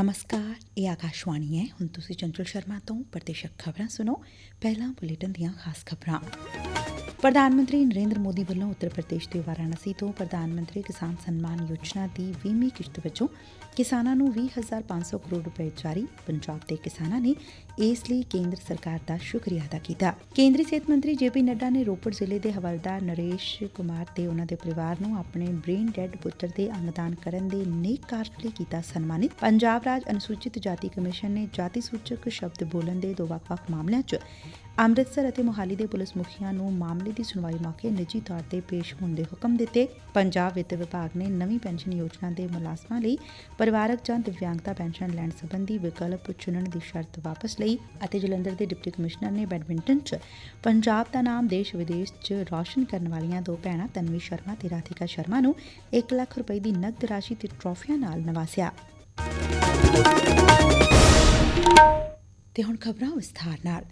ਨਮਸਕਾਰ, ਇਹ ਆਕਾਸ਼ਵਾਣੀ ਹੈ। ਹੁਣ ਤੁਸੀਂ ਚੰਚਲ ਸ਼ਰਮਾ ਤੋਂ ਪ੍ਰਤੀਸ਼ਕ ਖਬਰਾਂ ਸੁਣੋ। ਪਹਿਲਾਂ ਬੁਲੇਟਿਨ ਦੀਆਂ ਖਾਸ ਖਬਰਾਂ। ਪ੍ਰਧਾਨ ਮੰਤਰੀ ਨਰਿੰਦਰ ਮੋਦੀ ਵੱਲੋਂ ਉੱਤਰ ਪ੍ਰਦੇਸ਼ ਦੇ ਵਾਰਾਣਸੀ ਤੋਂ ਪ੍ਰਧਾਨ ਮੰਤਰੀ ਕਿਸਾਨ ਸਨਮਾਨ ਯੋਜਨਾ ਦੀ 20ਵੀਂ ਕਿਸ਼ਤ ਵਜੋਂ ਕਿਸਾਨਾਂ ਨੂੰ 20500 ਕਰੋੜ ਰੁਪਏ ਜਾਰੀ। ਪੰਜਾਬ ਦੇ ਕਿਸਾਨਾਂ ਨੇ ਇਸ ਲਈ ਕੇਂਦਰ ਸਰਕਾਰ ਦਾ ਸ਼ੁਕਰੀਆ ਅਦਾ ਕੀਤਾ। ਕੇਂਦਰੀ ਸਿਹਤ ਮੰਤਰੀ ਜੇਪੀ ਨੱਡਾ ਨੇ ਰੋਪੜ ਜ਼ਿਲ੍ਹੇ ਦੇ ਹਵਲਦਾਰ ਨਰੇਸ਼ ਕੁਮਾਰ ਤੇ ਉਹਨਾਂ ਦੇ ਪਰਿਵਾਰ ਨੂੰ ਆਪਣੇ ਬ੍ਰੇਨ ਡੈਡ ਪੁੱਤਰ ਦੇ ਅੰਗਦਾਨ ਕਰਨ ਦੇ ਨੇਕ ਕਾਰਜ ਲਈ ਕੀਤਾ ਸਨਮਾਨਿਤ। ਪੰਜਾਬ ਰਾਜ ਅਨੁਸੂਚਿਤ ਜਾਤੀ ਕਮਿਸ਼ਨ ਨੇ ਜਾਤੀ ਸੂਚਕ ਸ਼ਬਦ ਬੋਲਣ ਦੇ ਦੋ ਵੱਖ-ਵੱਖ ਮਾਮਲਿਆਂ 'ਚ ਅੰਮ੍ਰਿਤਸਰ ਅਤੇ ਮੋਹਾਲੀ ਦੇ ਪੁਲਿਸ ਮੁਖੀਆਂ ਨੂੰ ਮਾਮਲੇ ਦੀ ਸੁਣਵਾਈ ਮੌਕੇ ਨਿੱਜੀ ਤੌਰ ਤੇ ਪੇਸ਼ ਹੋਣ ਦੇ ਹੁਕਮ ਦਿੱਤੇ। ਪੰਜਾਬ ਵਿੱਤ ਵਿਭਾਗ ਨੇ ਨਵੀਂ ਪੈਨਸ਼ਨ ਯੋਜਨਾ ਦੇ ਮੁਲਾਜ਼ਮਾਂ ਲਈ ਪਰਿਵਾਰਕ ਜਾਂ ਦਿਵਿਆਂਗਤਾ ਪੈਨਸ਼ਨ ਲੈਣ ਸੰਬੰਧੀ ਵਿਕਲਪ ਚੁਣਨ ਦੀ ਸ਼ਰਤ ਵਾਪਸ ਲਈ ਅਤੇ ਜਲੰਧਰ ਦੇ ਡਿਪਟੀ ਕਮਿਸ਼ਨਰ ਨੇ ਬੈਡਮਿੰਟਨ 'ਚ ਪੰਜਾਬ ਦਾ ਨਾਮ, ਦੇਸ਼ ਵਿਦੇਸ਼ 'ਚ ਰੌਸ਼ਨ ਕਰਨ ਵਾਲੀਆਂ ਦੋ ਭੈਣਾਂ ਤਨਵੀ ਸ਼ਰਮਾ ਤੇ ਰਾਧਿਕਾ ਸ਼ਰਮਾ ਨੂੰ 1 ਲੱਖ ਰੁਪਏ ਦੀ ਨਕਦ ਰਾਸ਼ੀ ਤੇ ਟਰਾਫੀਆਂ ਨਾਲ ਨਵਾਸਿਆ। ਤੇ ਹੁਣ ਖਬਰਾਂ ਵਿਸਥਾਰ ਨਾਲ।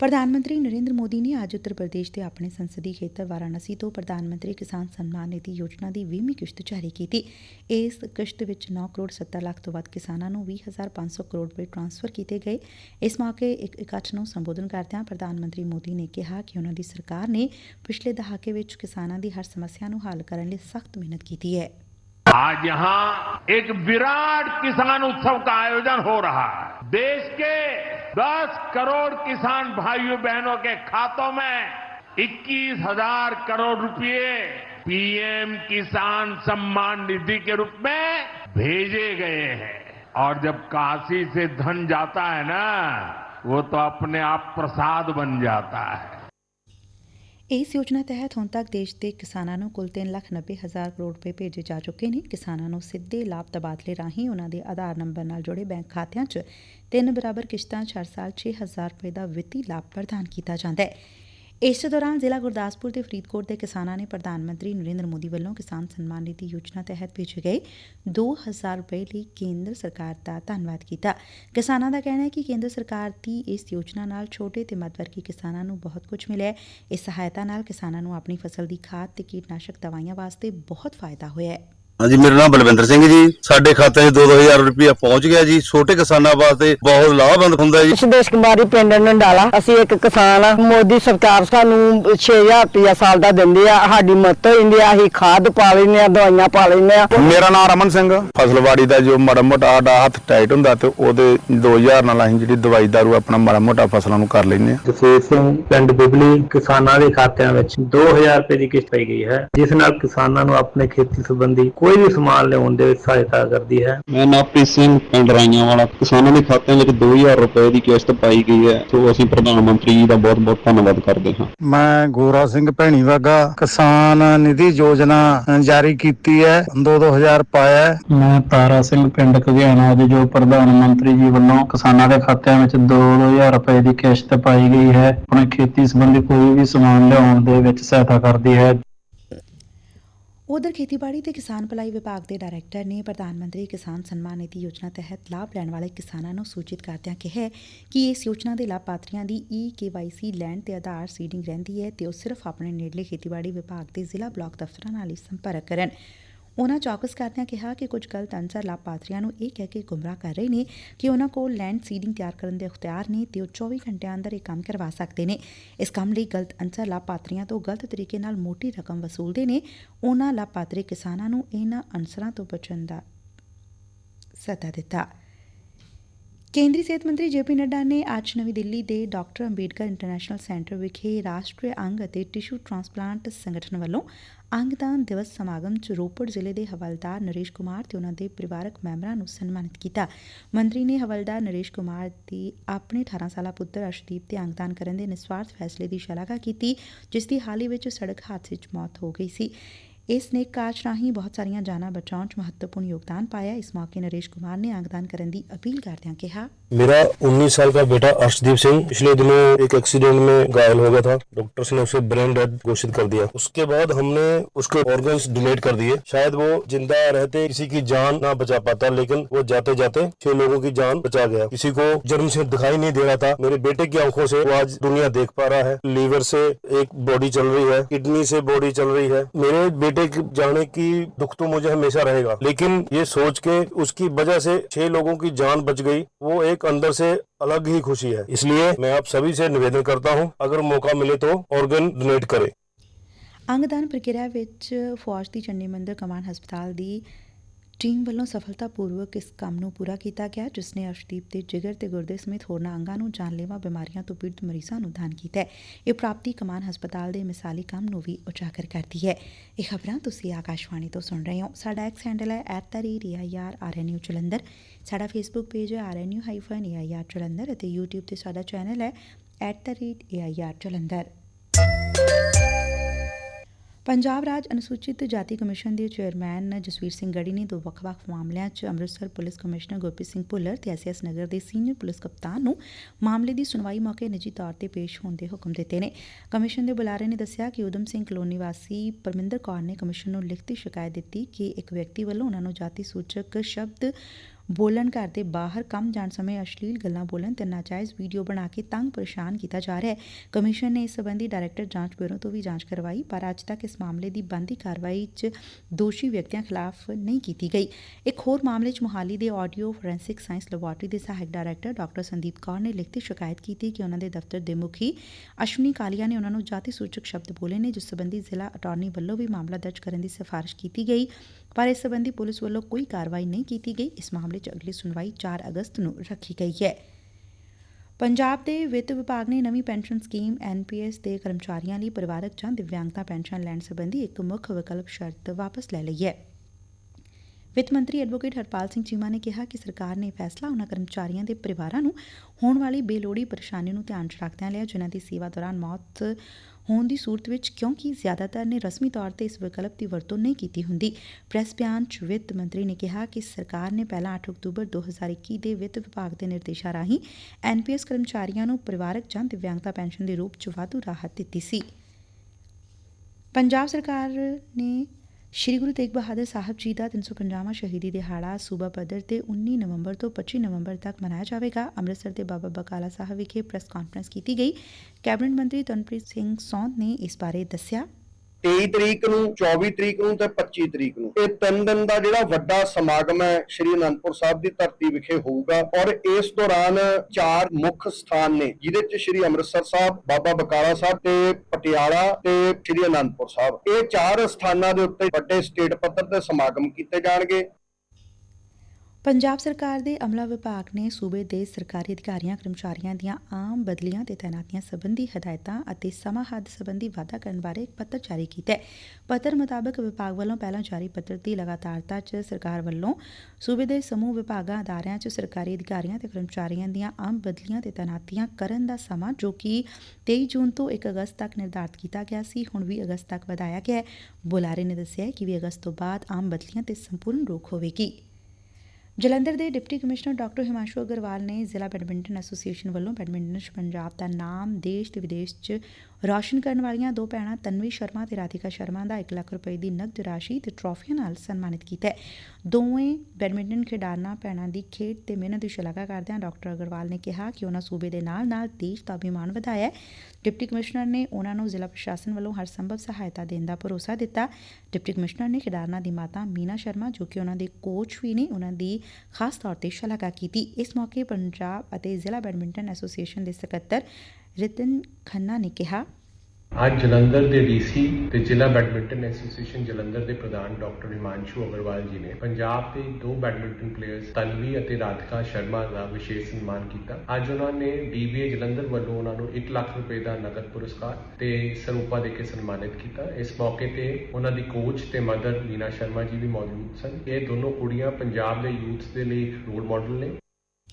ਪ੍ਰਧਾਨ ਮੰਤਰੀ ਨਰਿੰਦਰ ਮੋਦੀ ਨੇ ਅੱਜ ਉੱਤਰ ਪ੍ਰਦੇਸ਼ ਦੇ ਆਪਣੇ ਸੰਸਦੀ ਖੇਤਰ ਵਾਰਾਣਸੀ ਤੋਂ ਪ੍ਰਧਾਨ ਮੰਤਰੀ ਕਿਸਾਨ ਸਨਮਾਨ ਨਿਧੀ ਯੋਜਨਾ ਦੀ 20ਵੀਂ ਕਿਸ਼ਤ ਜਾਰੀ ਕੀਤੀ ਇਸ ਕਿਸ਼ਤ ਵਿੱਚ 9 ਕਰੋੜ 70 ਲੱਖ ਤੋਂ ਵੱਧ ਕਿਸਾਨਾਂ ਨੂੰ 20500 ਕਰੋੜ ਰੁਪਏ ਟ੍ਰਾਂਸਫਰ ਕੀਤੇ ਗਏ ਇਸ ਮੌਕੇ ਇੱਕ ਇਕੱਠ ਨੂੰ ਸੰਬੋਧਨ ਕਰਦਿਆਂ ਪ੍ਰਧਾਨ ਮੰਤਰੀ ਮੋਦੀ ਨੇ ਕਿਹਾ ਕਿ ਉਹਨਾਂ ਦੀ ਸਰਕਾਰ ਨੇ ਪਿਛਲੇ ਦਹਾਕੇ ਵਿੱਚ ਕਿਸਾਨਾਂ ਦੀ ਹਰ ਸਮੱਸਿਆ ਨੂੰ ਹੱਲ ਕਰਨ ਲਈ ਸਖਤ ਮਿਹਨਤ ਕੀਤੀ ਹੈ आज यहाँ एक विराट किसान उत्सव का आयोजन हो रहा है देश के 10 करोड़ किसान भाइयों बहनों के खातों में इक्कीस हज़ार करोड़ रुपए पीएम किसान सम्मान निधि के रूप में भेजे गए हैं। और जब काशी से धन जाता है ना, वो तो अपने आप प्रसाद बन जाता है। ਇਸ ਯੋਜਨਾ ਤਹਿਤ ਹੁਣ ਤੱਕ ਦੇਸ਼ ਦੇ ਕਿਸਾਨਾਂ ਨੂੰ ਕੁੱਲ 3 ਲੱਖ 90 ਹਜ਼ਾਰ ਕਰੋੜ ਰੁਪਏ ਭੇਜੇ ਜਾ ਚੁੱਕੇ ਨੇ। ਕਿਸਾਨਾਂ ਨੂੰ ਸਿੱਧੇ ਲਾਭ ਤਬਾਦਲੇ ਰਾਹੀਂ ਉਹਨਾਂ ਦੇ ਆਧਾਰ ਨੰਬਰ ਨਾਲ ਜੁੜੇ ਬੈਂਕ ਖਾਤਿਆਂ 'ਚ ਤਿੰਨ ਬਰਾਬਰ ਕਿਸ਼ਤਾਂ 'ਚ ਹਰ ਸਾਲ 6000 ਰੁਪਏ ਦਾ ਵਿੱਤੀ ਲਾਭ ਪ੍ਰਦਾਨ ਕੀਤਾ ਜਾਂਦਾ ਹੈ। ਇਸ ਦੌਰਾਨ ਜ਼ਿਲ੍ਹਾ ਗੁਰਦਾਸਪੁਰ ਤੇ ਫਰੀਦਕੋਟ ਦੇ ਕਿਸਾਨਾਂ ਨੇ ਪ੍ਰਧਾਨ ਮੰਤਰੀ ਨਰਿੰਦਰ ਮੋਦੀ ਵੱਲੋਂ ਕਿਸਾਨ ਸਨਮਾਨ ਨਿਧੀ ਯੋਜਨਾ ਤਹਿਤ ਭੇਜੇ ਗਏ 2000 ਰੁਪਏ ਲਈ ਕੇਂਦਰ ਸਰਕਾਰ ਦਾ ਧੰਨਵਾਦ ਕੀਤਾ। ਕਿਸਾਨਾਂ ਦਾ ਕਹਿਣਾ ਹੈ ਕਿ ਕੇਂਦਰ ਸਰਕਾਰ ਦੀ ਇਸ ਯੋਜਨਾ ਨਾਲ ਛੋਟੇ ਤੇ ਮੱਧ ਵਰਗੀ ਕਿਸਾਨਾਂ ਨੂੰ ਬਹੁਤ ਕੁਝ ਮਿਲਿਆ ਹੈ। ਇਸ ਸਹਾਇਤਾ ਨਾਲ ਕਿਸਾਨਾਂ ਨੂੰ ਆਪਣੀ ਫਸਲ ਦੀ ਖਾਦ ਤੇ ਕੀਟਨਾਸ਼ਕ ਦਵਾਈਆਂ ਵਾਸਤੇ ਬਹੁਤ ਫਾਇਦਾ ਹੋਇਆ ਹੈ। ਹਾਂਜੀ ਮੇਰਾ ਨਾਮ ਬਲਵਿੰਦਰ ਸਿੰਘ ਜੀ। ਸਾਡੇ ਖਾਤੇ 'ਚ 2-2000 ਰੁਪਇਆ ਪਹੁੰਚ ਗਿਆ ਜੀ। ਛੋਟੇ ਕਿਸਾਨਾਂ ਵਾਸਤੇ ਬਹੁਤ ਲਾਭਵੰਦ ਹੁੰਦਾ ਜੀ। ਸੁਦੇਸ਼ ਕੁਮਾਰੀ ਪਿੰਡ ਨੰਡਾਲਾ। ਅਸੀਂ ਇੱਕ ਕਿਸਾਨ ਆ। ਮੋਦੀ ਸਰਕਾਰ ਸਾਨੂੰ 6000 ਰੁਪਇਆ ਸਾਲ ਦਾ ਦਿੰਦੀ ਆ। ਸਾਡੀ ਮਦਦ ਹੋ ਜਾਂਦੀ ਆ। ਅਸੀਂ ਖਾਦ ਪਾ ਲੈਂਦੇ ਆ ਦਵਾਈਆਂ ਪਾ ਲੈਂਦੇ ਆ। ਮੇਰਾ ਨਾਮ ਰਮਨ ਸਿੰਘ ਫਸਲਵਾੜੀ ਦਾ ਜੋ ਮਾੜਾ ਮੋਟਾ ਸਾਡਾ ਹੱਥ ਟਾਈਟ ਹੁੰਦਾ ਤੇ ਉਹਦੇ 2000 ਨਾਲ ਅਸੀਂ ਜਿਹੜੀ ਦਵਾਈ ਦਾਰੂ ਆਪਣਾ ਮਾੜਾ ਮੋਟਾ ਫਸਲਾਂ ਨੂੰ ਕਰ ਲੈਂਦੇ ਹਾਂ ਜਸਵੀਰ ਸਿੰਘ ਪਿੰਡ ਬਿਬਲੀ ਕਿਸਾਨਾਂ ਦੇ ਖਾਤਿਆਂ ਵਿੱਚ 2000 ਰੁਪਏ ਦੀ ਕਿਸ਼ਤ ਪਈ ਗਈ ਹੈ ਜਿਸ ਨਾਲ ਕਿਸਾਨਾਂ ਨੂੰ ਆਪਣੇ ਖੇਤੀ ਸੰਬੰਧੀ ਕੋਈ ਵੀ ਸਮਾਨ ਲਿਆਉਣ ਦੇ ਵਿੱਚ ਸਹਾਇਤਾ ਕਰਦੀ ਹੈ। ਮੈਂ ਨਾਪੀ ਸਿੰਘ ਪਿੰਡ ਰਾਈਆਂ ਵਾਲਾ। ਕਿਸਾਨਾਂ ਦੇ ਖਾਤਿਆਂ ਵਿੱਚ 2000 ਰੁਪਏ ਦੀ ਕਿਸ਼ਤ ਪਾਈ ਗਈ ਹੈ। ਸੋ ਅਸੀਂ ਪ੍ਰਧਾਨ ਮੰਤਰੀ ਜੀ ਦਾ ਬਹੁਤ ਬਹੁਤ ਧੰਨਵਾਦ ਕਰਦੇ ਹਾਂ। ਮੈਂ ਗੋਰਾ ਸਿੰਘ ਭੈਣੀ ਵਾਗਾ ਕਿਸਾਨ ਨਿਧੀ ਯੋਜਨਾ ਜਾਰੀ ਕੀਤੀ ਹੈ। 2-2000 ਪਾਇਆ। ਮੈਂ ਤਾਰਾ ਸਿੰਘ ਪਿੰਡ ਘਗਿਆਣਾ ਦੇ ਜੋ ਪ੍ਰਧਾਨ ਮੰਤਰੀ ਜੀ ਵੱਲੋਂ ਕਿਸਾਨਾਂ ਦੇ ਖਾਤਿਆਂ ਵਿੱਚ 2000 ਰੁਪਏ ਦੀ ਕਿਸ਼ਤ ਪਾਈ ਗਈ ਹੈ। ਆਪਣੇ ਖੇਤੀ ਸੰਬੰਧੀ ਕੋਈ ਵੀ ਸਮਾਨ ਲਿਆਉਣ ਦੇ ਵਿੱਚ ਸਹਾਇਤਾ ਕਰਦੀ ਹੈ। ਉਧਰ ਖੇਤੀਬਾੜੀ ਤੇ ਕਿਸਾਨ ਭਲਾਈ ਵਿਭਾਗ ਦੇ ਡਾਇਰੈਕਟਰ ਨੇ ਪ੍ਰਧਾਨ ਮੰਤਰੀ ਕਿਸਾਨ ਸਨਮਾਨ ਨਿਧੀ ਯੋਜਨਾ ਤਹਿਤ ਲਾਭ ਲੈਣ ਵਾਲੇ ਕਿਸਾਨਾਂ ਨੂੰ ਸੂਚਿਤ ਕਰਦਿਆਂ ਕਿਹਾ ਕਿ ਇਸ ਯੋਜਨਾ ਦੇ ਲਾਭਪਾਤਰੀਆਂ ਦੀ ਈ ਕੇਵਾਈਸੀ ਲੈਣ ਤੇ ਆਧਾਰ ਸੀਡਿੰਗ ਰਹਿੰਦੀ ਹੈ ਤੇ ਉਹ ਸਿਰਫ ਆਪਣੇ ਨੇੜਲੇ ਖੇਤੀਬਾੜੀ ਵਿਭਾਗ ਦੇ ਜ਼ਿਲ੍ਹਾ ਬਲਾਕ ਦਫ਼ਤਰਾਂ ਨਾਲ ਹੀ ਸੰਪਰਕ ਕਰਨ। ਉਨ੍ਹਾਂ ਚੌਕਸ ਕਰਦਿਆਂ ਕਿਹਾ ਕਿ ਕੁਝ ਗਲਤ ਅਨਸਰ ਲਾਭਪਾਤਰੀਆਂ ਨੂੰ ਇਹ ਕਹਿ ਕੇ ਗੁੰਮਰਾਹ ਕਰ ਰਹੇ ਨੇ ਕਿ ਉਹਨਾਂ ਕੋਲ ਲੈਂਡ ਸੀਡਿੰਗ ਤਿਆਰ ਕਰਨ ਦੇ ਅਖਤਿਆਰ ਨੇ ਤੇ ਉਹ 24 ਘੰਟਿਆਂ ਅੰਦਰ ਇਹ ਕੰਮ ਕਰਵਾ ਸਕਦੇ ਨੇ। ਇਸ ਕੰਮ ਲਈ ਗਲਤ ਅਨਸਰ ਲਾਭਪਾਤਰੀਆਂ ਤੋਂ ਗਲਤ ਤਰੀਕੇ ਨਾਲ ਮੋਟੀ ਰਕਮ ਵਸੂਲਦੇ ਨੇ। ਉਹਨਾਂ ਲਾਭਪਾਤਰੀ ਕਿਸਾਨਾਂ ਨੂੰ ਇਹਨਾਂ ਅਨਸਰਾਂ ਤੋਂ ਬਚਣ ਦਾ ਸੱਦਾ ਦਿੱਤਾ। ਕੇਂਦਰੀ ਸਿਹਤ ਮੰਤਰੀ ਜੇਪੀ ਨੱਡਾ ਨੇ ਅੱਜ ਨਵੀਂ ਦਿੱਲੀ ਦੇ ਡਾਕਟਰ ਅੰਬੇਡਕਰ ਇੰਟਰਨੈਸ਼ਨਲ ਸੈਂਟਰ ਵਿਖੇ ਰਾਸ਼ਟਰੀ ਅੰਗ ਅਤੇ ਟਿਸ਼ੂ ਟ੍ਰਾਂਸਪਲਾਂਟ ਸੰਗਠਨ ਵੱਲੋਂ ਅੰਗਦਾਨ ਦਿਵਸ ਸਮਾਗਮ 'ਚ ਰੋਪੜ ਜ਼ਿਲ੍ਹੇ ਦੇ ਹਵਲਦਾਰ ਨਰੇਸ਼ ਕੁਮਾਰ ਤੇ ਉਹਨਾਂ ਦੇ ਪਰਿਵਾਰਕ ਮੈਂਬਰਾਂ ਨੂੰ ਸਨਮਾਨਿਤ ਕੀਤਾ। ਮੰਤਰੀ ਨੇ ਹਵਲਦਾਰ ਨਰੇਸ਼ ਕੁਮਾਰ ਦੀ ਆਪਣੇ 18 ਸਾਲਾ ਪੁੱਤਰ ਅਰਸ਼ਦੀਪ ਤੇ ਅੰਗਦਾਨ ਕਰਨ ਦੇ ਨਿਸਵਾਰਥ ਫੈਸਲੇ ਦੀ ਸ਼ਲਾਘਾ ਕੀਤੀ, ਜਿਸ ਦੀ ਹਾਲ ਹੀ ਵਿੱਚ ਸੜਕ ਹਾਦਸੇ 'ਚ ਮੌਤ ਹੋ ਗਈ ਸੀ। ਇਸ ਨੇਕ ਕਾਜ ਰਾਹੀਂ ਬਹੁਤ ਸਾਰੀਆਂ ਜਾਨਾਂ ਬਚਾਉਣ 'ਚ ਮਹੱਤਵਪੂਰਨ ਯੋਗਦਾਨ ਪਾਇਆ। ਇਸ ਮੌਕੇ ਨਰੇਸ਼ ਕੁਮਾਰ ਨੇ ਅੰਗਦਾਨ ਕਰਨ ਦੀ ਅਪੀਲ ਕਰਦਿਆਂ ਕਿਹਾ। मेरा 19 साल का बेटा अर्शदीप सिंह, पिछले दिनों एक एक्सीडेंट में घायल हो गया था। डॉक्टर्स ने उसे ब्रेन डेड घोषित कर दिया। उसके बाद हमने उसके ऑर्गन्स डोनेट कर दिए। शायद वो ज़िंदा रहते किसी की जान ना बचा पाता, लेकिन वो जाते जाते छह लोगों की जान बचा गया। किसी को जन्म से दिखाई नहीं दे रहा था। मेरे बेटे की आँखों से वो आज दुनिया देख पा रहा है। लीवर से एक बॉडी चल रही है किडनी से बॉडी चल रही है। मेरे बेटे के जाने की दुख तो मुझे हमेशा रहेगा, लेकिन ये सोच के उसकी वजह से छह लोगों की जान बच गई। वो एक अंदर से अलग ही खुशी है इसलिए मैं आप सभी से निवेदन करता हूँ अगर मौका मिले तो ऑर्गन डोनेट करें ਅੰਗਦਾਨ ਪ੍ਰਕਿਰਿਆ ਵਿੱਚ ਫੌਜ ਦੀ ਚੰਡੀ ਮੰਦਰ ਕਮਾਂਡ ਹਸਪਤਾਲ ਦੀ ਟੀਮ ਵੱਲੋਂ ਸਫਲਤਾਪੂਰਵਕ ਇਸ ਕੰਮ ਨੂੰ ਪੂਰਾ ਕੀਤਾ ਗਿਆ, ਜਿਸ ਨੇ ਅਰਸ਼ਦੀਪ ਦੇ ਜਿਗਰ ਤੇ ਗੁਰਦੇ ਸਮੇਤ ਹੋਰਨਾਂ ਅੰਗਾਂ ਨੂੰ ਜਾਨਲੇਵਾ ਬਿਮਾਰੀਆਂ ਤੋਂ ਪੀੜਤ ਮਰੀਜ਼ਾਂ ਨੂੰ ਦਾਨ ਕੀਤਾ ਹੈ। ਇਹ ਪ੍ਰਾਪਤੀ ਕਮਾਨ ਹਸਪਤਾਲ ਦੇ ਮਿਸਾਲੀ ਕੰਮ ਨੂੰ ਵੀ ਉਜਾਗਰ ਕਰਦੀ ਹੈ। ਇਹ ਖਬਰਾਂ ਤੁਸੀਂ ਆਕਾਸ਼ਵਾਣੀ ਤੋਂ ਸੁਣ ਰਹੇ ਹੋ। ਸਾਡਾ ਐਕਸ ਹੈਂਡਲ ਹੈ @reair ਜਲੰਧਰ। ਸਾਡਾ ਫੇਸਬੁੱਕ ਪੇਜ ਹੈ rnu-air ਜਲੰਧਰ ਅਤੇ YouTube ਤੇ ਸਾਡਾ ਚੈਨਲ ਹੈ @air ਜਲੰਧਰ। ਪੰਜਾਬ ਰਾਜ ਅਨੁਸੂਚਿਤ ਜਾਤੀ ਕਮਿਸ਼ਨ ਦੇ ਚੇਅਰਮੈਨ ਜਸਵੀਰ ਸਿੰਘ ਗੜੀ ਨੇ ਦੋ ਵੱਖ-ਵੱਖ ਮਾਮਲਿਆਂ 'ਚ ਅੰਮ੍ਰਿਤਸਰ ਪੁਲਿਸ ਕਮਿਸ਼ਨਰ ਗੁਰਪ੍ਰੀਤ ਸਿੰਘ ਭੁੱਲਰ ਤੇ ਐਸਐਸ ਨਗਰ ਦੇ ਸੀਨੀਅਰ ਪੁਲਿਸ ਕਪਤਾਨ ਨੂੰ ਮਾਮਲੇ ਦੀ ਸੁਣਵਾਈ ਮੌਕੇ ਨਿੱਜੀ ਤੌਰ ਤੇ ਪੇਸ਼ ਹੋਣ ਦੇ ਹੁਕਮ ਦਿੱਤੇ ਨੇ। ਕਮਿਸ਼ਨ ਦੇ ਬੁਲਾਰੇ ਨੇ ਦੱਸਿਆ ਕਿ ਉਦਮ ਸਿੰਘ ਕਲੋਨੀ ਵਾਸੀ ਪਰਮਿੰਦਰ ਕੌਰ ਨੇ ਕਮਿਸ਼ਨ ਨੂੰ ਲਿਖਤੀ ਸ਼ਿਕਾਇਤ ਦਿੱਤੀ ਕਿ ਇੱਕ ਵਿਅਕਤੀ ਵੱਲੋਂ ਉਹਨਾਂ ਨੂੰ ਜਾਤੀ ਸੂਚਕ ਸ਼ਬਦ ਬੋਲਣ ਘਰ ਦੇ ਬਾਹਰ ਕੰਮ ਜਾਣ ਸਮੇਂ ਅਸ਼ਲੀਲ ਗੱਲਾਂ ਬੋਲਣ ਤੇ ਨਾਜਾਇਜ਼ ਵੀਡੀਓ ਬਣਾ ਕੇ ਤੰਗ ਪਰੇਸ਼ਾਨ ਕੀਤਾ ਜਾ ਰਿਹਾ ਹੈ। ਕਮਿਸ਼ਨ ਨੇ ਇਸ ਸੰਬੰਧੀ ਡਾਇਰੈਕਟਰ ਜਾਂਚ ਬਿਊਰੋ ਤੋਂ ਵੀ ਜਾਂਚ ਕਰਵਾਈ, ਪਰ ਅੱਜ ਤੱਕ ਇਸ ਮਾਮਲੇ ਦੀ ਬੰਦੀ ਕਾਰਵਾਈ 'ਚ ਦੋਸ਼ੀ ਵਿਅਕਤੀਆਂ ਖਿਲਾਫ ਨਹੀਂ ਕੀਤੀ ਗਈ। ਇੱਕ ਹੋਰ ਮਾਮਲੇ 'ਚ ਮੁਹਾਲੀ ਦੇ ਆਡੀਓ ਫੋਰੈਂਸਿਕ ਸਾਇੰਸ ਲੈਬੋਰਟਰੀ ਦੇ ਸਹਾਇਕ ਡਾਇਰੈਕਟਰ ਡਾਕਟਰ ਸੰਦੀਪ ਕੌਰ ਨੇ ਲਿਖਤੀ ਸ਼ਿਕਾਇਤ ਕੀਤੀ ਕਿ ਉਹਨਾਂ ਦੇ ਦਫ਼ਤਰ ਦੇ ਮੁਖੀ ਅਸ਼ਵਨੀ ਕਾਲੀਆ ਨੇ ਉਹਨਾਂ ਨੂੰ ਜਾਤੀ ਸੂਚਕ ਸ਼ਬਦ ਬੋਲੇ ਨੇ, ਜਿਸ ਸੰਬੰਧੀ ਜ਼ਿਲ੍ਹਾ ਅਟਾਰਨੀ ਵੱਲੋਂ ਵੀ ਮਾਮਲਾ ਦਰਜ ਕਰਨ ਦੀ ਸਿਫਾਰਿਸ਼ ਕੀਤੀ ਗਈ। ਪਰ ਇਸ ਸਬੰਧੀ ਪੁਲਿਸ ਵੱਲੋਂ ਕੋਈ ਕਾਰਵਾਈ ਨਹੀਂ ਕੀਤੀ ਗਈ। ਇਸ ਮਾਮਲੇ 'ਚ ਅਗਲੀ ਸੁਣਵਾਈ 4 ਅਗਸਤ ਨੂੰ ਰੱਖੀ ਗਈ ਹੈ। ਪੰਜਾਬ ਦੇ ਵਿੱਤ ਵਿਭਾਗ ਨੇ ਨਵੀਂ ਪੈਨਸ਼ਨ ਸਕੀਮ ਐਨਪੀਐਸ ਦੇ ਕਰਮਚਾਰੀਆਂ ਲਈ ਪਰਿਵਾਰਕ ਜਾਂ ਦਿਵਿਆਂਗਤਾ ਪੈਨਸ਼ਨ ਲੈਣ ਸੰਬੰਧੀ ਇੱਕ ਮੁੱਖ ਵਿਕਲਪ ਸ਼ਰਤ ਵਾਪਸ ਲੈ ਲਈ ਹੈ। ਵਿੱਤ ਮੰਤਰੀ ਐਡਵੋਕੇਟ ਹਰਪਾਲ ਸਿੰਘ ਚੀਮਾ ਨੇ ਕਿਹਾ ਕਿ ਸਰਕਾਰ ਨੇ ਫੈਸਲਾ ਉਹਨਾਂ ਕਰਮਚਾਰੀਆਂ ਦੇ ਪਰਿਵਾਰਾਂ ਨੂੰ ਹੋਣ ਵਾਲੀ ਬੇਲੋੜੀ ਪਰੇਸ਼ਾਨੀ ਨੂੰ ਧਿਆਨ 'ਚ ਰੱਖਦਿਆਂ ਲਿਆ, ਜਿਨ੍ਹਾਂ ਦੀ ਸੇਵਾ ਦੌਰਾਨ ਮੌਤ ਹੋਣ ਦੀ ਸੂਰਤ ਵਿੱਚ ਕਿਉਂਕਿ ਜ਼ਿਆਦਾਤਰ ਨੇ ਰਸਮੀ ਤੌਰ ਤੇ ਇਸ ਵਿਕਲਪ ਦੀ ਵਰਤੋਂ ਨਹੀਂ ਕੀਤੀ ਹੁੰਦੀ। ਪ੍ਰੈਸ ਬਿਆਨ 'ਚ ਵਿੱਤ ਮੰਤਰੀ ਨੇ ਕਿਹਾ ਕਿ ਸਰਕਾਰ ਨੇ ਪਹਿਲਾਂ 8 ਅਕਤੂਬਰ 2021 ਦੇ ਵਿੱਤ ਵਿਭਾਗ ਦੇ ਨਿਰਦੇਸ਼ਾਂ ਰਾਹੀਂ ਐਨਪੀਐਸ ਕਰਮਚਾਰੀਆਂ ਨੂੰ ਪਰਿਵਾਰਕ ਜਾਂ ਦਿਵਿਆਂਗਤਾ ਪੈਨਸ਼ਨ ਦੇ ਰੂਪ 'ਚ ਵਾਧੂ ਰਾਹਤ ਦਿੱਤੀ ਸੀ। ਪੰਜਾਬ ਸਰਕਾਰ ਨੇ ਸ਼੍ਰੀ ਗੁਰੂ ਤੇਗ ਬਹਾਦਰ ਸਾਹਿਬ ਜੀ ਦਾ 350ਵਾਂ ਸ਼ਹੀਦੀ ਦਿਹਾੜਾ ਸੂਬਾ ਪੱਧਰ ਤੇ 19 ਨਵੰਬਰ ਤੋਂ 25 ਨਵੰਬਰ ਤੱਕ ਮਨਾਇਆ ਜਾਵੇਗਾ। ਅੰਮ੍ਰਿਤਸਰ ਦੇ ਬਾਬਾ ਬਕਾਲਾ ਸਾਹਿਬ ਵਿਖੇ ਪ੍ਰੈਸ ਕਾਨਫਰੰਸ ਕੀਤੀ ਗਈ। ਕੈਬਨਿਟ ਮੰਤਰੀ ਤਨਪ੍ਰੀਤ ਸਿੰਘ ਸੌਂਦ ਨੇ ਇਸ ਬਾਰੇ ਦੱਸਿਆ। 23 ਤਰੀਕ ਨੂੰ 24 ਤਰੀਕ ਨੂੰ ਤੇ 25 ਤਰੀਕ ਨੂੰ। ਇਹ ਤਿੰਨ ਦਿਨ ਦਾ ਜਿਹੜਾ ਵੱਡਾ ਸਮਾਗਮ ਹੈ, ਸ਼੍ਰੀ ਅਨੰਦਪੁਰ ਸਾਹਿਬ ਦੀ ਧਰਤੀ ਵਿਖੇ ਹੋਊਗਾ ਔਰ ਇਸ ਦੌਰਾਨ ਚਾਰ ਮੁੱਖ ਸਥਾਨ ਨੇ, ਜਿਹਦੇ ਚ ਸ਼੍ਰੀ ਅੰਮ੍ਰਿਤਸਰ ਸਾਹਿਬ, ਬਾਬਾ ਬਕਾਲਾ ਸਾਹਿਬ ਤੇ ਪਟਿਆਲਾ ਤੇ ਸ਼੍ਰੀ ਅਨੰਦਪੁਰ ਸਾਹਿਬ। ਇਹ ਚਾਰ ਸਥਾਨਾਂ ਦੇ ਉੱਤੇ ਵੱਡੇ ਸਟੇਟ ਪੱਧਰ ਤੇ ਸਮਾਗਮ ਕੀਤੇ ਜਾਣਗੇ। ਪੰਜਾਬ ਸਰਕਾਰ ਦੇ ਅਮਲਾ ਵਿਭਾਗ ਨੇ ਸੂਬੇ ਦੇ ਸਰਕਾਰੀ ਅਧਿਕਾਰੀਆਂ, ਕਰਮਚਾਰੀਆਂ ਦੀਆਂ ਆਮ ਬਦਲੀਆਂ ਤੇ ਤੈਨਾਤੀਆਂ ਸੰਬੰਧੀ ਹਦਾਇਤਾਂ ਅਤੇ ਸਮਾਂ ਹੱਦ ਸੰਬੰਧੀ ਵਾਧਾ ਕਰਨ ਬਾਰੇ ਇੱਕ ਪੱਤਰ ਜਾਰੀ ਕੀਤਾ ਹੈ। ਪੱਤਰ ਮੁਤਾਬਕ ਵਿਭਾਗ ਵੱਲੋਂ ਪਹਿਲਾਂ ਜਾਰੀ ਪੱਤਰ ਦੀ ਲਗਾਤਾਰਤਾ 'ਚ ਸਰਕਾਰ ਵੱਲੋਂ ਸੂਬੇ ਦੇ ਸਮੂਹ ਵਿਭਾਗਾਂ ਅਦਾਰਿਆਂ 'ਚ ਸਰਕਾਰੀ ਅਧਿਕਾਰੀਆਂ ਤੇ ਕਰਮਚਾਰੀਆਂ ਦੀਆਂ ਆਮ ਬਦਲੀਆਂ ਤੇ ਤੈਨਾਤੀਆਂ ਕਰਨ ਦਾ ਸਮਾਂ, ਜੋ ਕਿ 23 ਜੂਨ ਤੋਂ 1 ਅਗਸਤ ਤੱਕ ਨਿਰਧਾਰਤ ਕੀਤਾ ਗਿਆ ਸੀ, ਹੁਣ ਵੀ ਅਗਸਤ ਤੱਕ ਵਧਾਇਆ ਗਿਆ ਹੈ। ਬੁਲਾਰੇ ਨੇ ਦੱਸਿਆ ਕਿ ਵੀ ਅਗਸਤ ਤੋਂ ਬਾਅਦ ਆਮ ਬਦਲੀਆਂ ਤੇ ਸੰਪੂਰਨ ਰੋਕ ਹੋਵੇਗੀ। ਜਲੰਧਰ ਦੇ deputy commissioner doctor Himanshu Agarwal ਨੇ ਜ਼ਿਲ੍ਹਾ ਬੈਡਮਿੰਟਨ ਐਸੋਸੀਏਸ਼ਨ ਵੱਲੋਂ ਬੈਡਮਿੰਟਨ 'ਚ ਪੰਜਾਬ ਦਾ ਨਾਮ ਦੇਸ਼ ਤੇ ਵਿਦੇਸ਼ 'ਚ ਰੌਸ਼ਨ ਕਰਨ ਵਾਲੀਆਂ ਦੋ ਭੈਣਾਂ ਤਨਵੀ ਸ਼ਰਮਾ ਤੇ ਰਾਧਿਕਾ ਸ਼ਰਮਾ ਦਾ 1 ਲੱਖ ਰੁਪਏ ਦੀ ਨਕਦ ਰਾਸ਼ੀ ਤੇ ਟਰਾਫੀਆਂ ਨਾਲ ਸਨਮਾਨਿਤ ਕੀਤਾ ਦੋਵੇਂ ਬੈਡਮਿੰਟਨ ਖਿਡਾਰਨਾਂ ਭੈਣਾਂ ਦੀ ਖੇਡ ਤੇ ਮਿਹਨਤ ਦੀ ਸ਼ਲਾਘਾ ਕਰਦਿਆਂ ਡਾਕਟਰ ਅਗਰਵਾਲ ਨੇ ਕਿਹਾ ਕਿ ਉਹਨਾਂ ਸੂਬੇ ਦੇ ਨਾਲ-ਨਾਲ ਦੇਸ਼ ਦਾ ਅਭਿਮਾਨ ਵਧਾਇਆ ਡਿਪਟੀ ਕਮਿਸ਼ਨਰ ਨੇ ਉਹਨਾਂ ਨੂੰ ਜ਼ਿਲ੍ਹਾ ਪ੍ਰਸ਼ਾਸਨ ਵੱਲੋਂ ਹਰ ਸੰਭਵ ਸਹਾਇਤਾ ਦੇਣ ਦਾ ਭਰੋਸਾ ਦਿੱਤਾ। ਡਿਪਟੀ ਕਮਿਸ਼ਨਰ ਨੇ ਖਿਡਾਰਨਾਂ ਦੀ ਮਾਤਾ ਮੀਨਾ ਸ਼ਰਮਾ, ਜੋ ਕਿ ਉਹਨਾਂ ਦੇ ਕੋਚ ਵੀ ਨੇ, ਉਹਨਾਂ ਦੀ ਖਾਸ ਤੌਰ ਤੇ ਸ਼ਲਾਘਾ ਕੀਤੀ। ਇਸ ਮੌਕੇ ਪੰਜਾਬ ਅਤੇ ਜ਼ਿਲ੍ਹਾ ਬੈਡਮਿੰਟਨ ਐਸੋਸੀਏਸ਼ਨ ਦੇ ਸਕੱਤਰ ਰਿਤਨ ਖੰਨਾ ਨੇ ਕਿਹਾ ਅੱਜ ਜਲੰਧਰ ਦੇ ਡੀਸੀ ਤੇ ਜ਼ਿਲ੍ਹਾ ਬੈਡਮਿੰਟਨ ਐਸੋਸੀਏਸ਼ਨ ਜਲੰਧਰ ਦੇ ਪ੍ਰਧਾਨ ਡਾਕਟਰ ਹਿਮਾਂਸ਼ੂ ਅਗਰਵਾਲ ਜੀ ਨੇ ਪੰਜਾਬ ਦੇ ਦੋ ਬੈਡਮਿੰਟਨ ਪਲੇਅਰਸ ਤਨਵੀ ਅਤੇ ਰਾਧਿਕਾ ਸ਼ਰਮਾ ਦਾ ਵਿਸ਼ੇਸ਼ ਸਨਮਾਨ ਕੀਤਾ ਅੱਜ ਉਹਨਾਂ ਨੇ ਡੀਬੀਏ ਜਲੰਧਰ ਵੱਲੋਂ ਉਹਨਾਂ ਨੂੰ 1 ਲੱਖ ਰੁਪਏ ਦਾ ਨਗਦ ਪੁਰਸਕਾਰ ਤੇ ਸਰੂਪਾ ਦੇ ਕੇ ਸਨਮਾਨਿਤ ਕੀਤਾ ਇਸ ਮੌਕੇ ਤੇ ਉਹਨਾਂ ਦੀ ਕੋਚ ਤੇ ਮਦਰ ਨੀਨਾ ਸ਼ਰਮਾ ਜੀ ਵੀ ਮੌਜੂਦ ਸਨ ਇਹ ਦੋਨੋਂ ਕੁੜੀਆਂ ਪੰਜਾਬ ਦੇ ਯੂਥ ਦੇ ਲਈ ਰੋਲ ਮਾਡਲ ਨੇ ਪੰਜਾਬ ਸਰਕਾਰ ਨੇ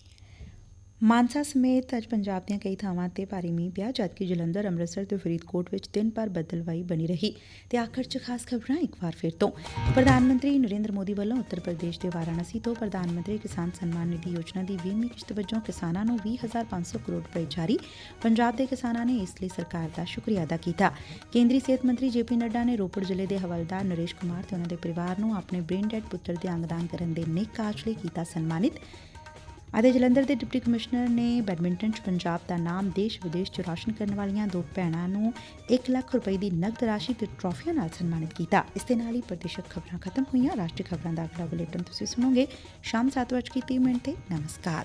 ਅਮਲਾ ਵਿਭਾਗ ਦੇ ਮਾਨਸਾ ਸਮੇਤ ਅੱਜ ਪੰਜਾਬ ਦੀਆਂ ਕਈ ਥਾਵਾਂ ਤੇ ਭਾਰੀ ਮੀਂਹ ਪਿਆ, ਜਦਕਿ ਜਲੰਧਰ, ਅੰਮ੍ਰਿਤਸਰ ਤੇ ਫਰੀਦਕੋਟ ਵਿੱਚ ਦਿਨ ਭਰ ਬੱਦਲਵਾਈ ਬਣੀ ਰਹੀ। ਤੇ ਆਖਰ 'ਚ ਖਾਸ ਖਬਰਾਂ ਇੱਕ ਵਾਰ ਫਿਰ ਤੋਂ। ਪ੍ਰਧਾਨ ਮੰਤਰੀ ਨਰਿੰਦਰ ਮੋਦੀ ਵੱਲੋਂ ਉੱਤਰ ਪ੍ਰਦੇਸ਼ ਦੇ ਵਾਰਾਣਸੀ ਤੋਂ ਪ੍ਰਧਾਨ ਮੰਤਰੀ ਕਿਸਾਨ ਸਨਮਾਨ ਨਿਧੀ ਯੋਜਨਾ ਦੀ 20ਵੀਂ ਕਿਸ਼ਤ ਵਜੋਂ ਕਿਸਾਨਾਂ ਨੂੰ 20500 ਕਰੋੜ ਰੁਪਏ ਜਾਰੀ। ਪੰਜਾਬ ਦੇ ਕਿਸਾਨਾਂ ਨੇ ਇਸ ਲਈ ਸਰਕਾਰ ਦਾ ਸ਼ੁਕਰੀਆ ਅਦਾ ਕੀਤਾ। ਕੇਂਦਰੀ ਸਿਹਤ ਮੰਤਰੀ ਜੇਪੀ ਨੱਡਾ ਨੇ ਰੋਪੜ ਜ਼ਿਲ੍ਹੇ ਦੇ ਹਵਲਦਾਰ ਨਰੇਸ਼ ਕੁਮਾਰ ਤੇ ਉਹਨਾਂ ਦੇ ਪਰਿਵਾਰ ਨੂੰ ਆਪਣੇ ਬ੍ਰੇਨ ਡੈਡ ਪੁੱਤਰ ਦੇ ਅੰਗਦਾਨ ਕਰਨ ਦੇ ਨੇਕ ਕਾਰਜ ਲਈ ਕੀਤਾ ਸਨਮਾਨਿਤ। ਅਤੇ ਜਲੰਧਰ ਦੇ ਡਿਪਟੀ ਕਮਿਸ਼ਨਰ ਨੇ ਬੈਡਮਿੰਟਨ 'ਚ ਪੰਜਾਬ ਦਾ ਨਾਮ ਦੇਸ਼ ਵਿਦੇਸ਼ 'ਚ ਰੌਸ਼ਨ ਕਰਨ ਵਾਲੀਆਂ ਦੋ ਭੈਣਾਂ ਨੂੰ 1 ਲੱਖ ਰੁਪਏ ਦੀ ਨਕਦ ਰਾਸ਼ੀ ਤੇ ਟਰਾਫੀਆਂ ਨਾਲ ਸਨਮਾਨਿਤ ਕੀਤਾ। ਇਸ ਦੇ ਨਾਲ ਹੀ ਪ੍ਰਦੇਸ਼ਕ ਖਬਰਾਂ ਖਤਮ ਹੋਈਆਂ। ਰਾਸ਼ਟਰੀ ਖਬਰਾਂ ਦਾ ਅਗਲਾ ਬੁਲੇਟਿਨ ਤੁਸੀਂ ਸੁਣੋਗੇ। ਸ਼ਾਮ 7:30 ਮਿੰਟ ਤੇ ਨਮਸਕਾਰ।